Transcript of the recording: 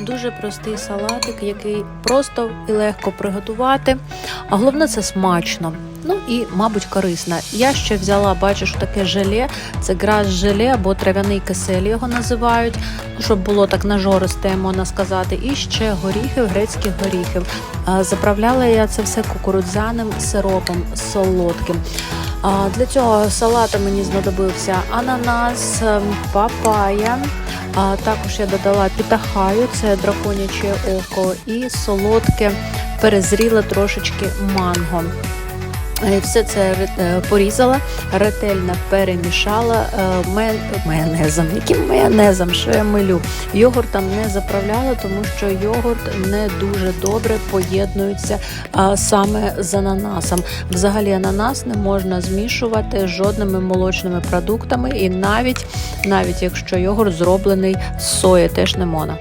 Дуже простий салатик, який просто і легко приготувати. А головне це смачно. Ну і, мабуть, корисно. Я ще взяла, бачиш, таке желе. Це грас желе або трав'яний кисель його називають, ну, щоб було так нажористе, можна сказати. І ще горіхів, грецьких горіхів. Заправляла я це все кукурудзяним сиропом солодким. Для цього салату мені знадобився ананас, ем, папая. А також я додала пітахаю, це драконяче око, і солодке перезріле трошечки манго. Е, Все це е, порізала, ретельно перемішала е, майонезом. Яким майонезом, що я милю? Йогуртом не заправляла, тому що йогурт не дуже добре поєднується саме з ананасом. Взагалі ананас не можна змішувати з жодними молочними продуктами, і навіть навіть якщо йогурт зроблений з сої, теж не можна.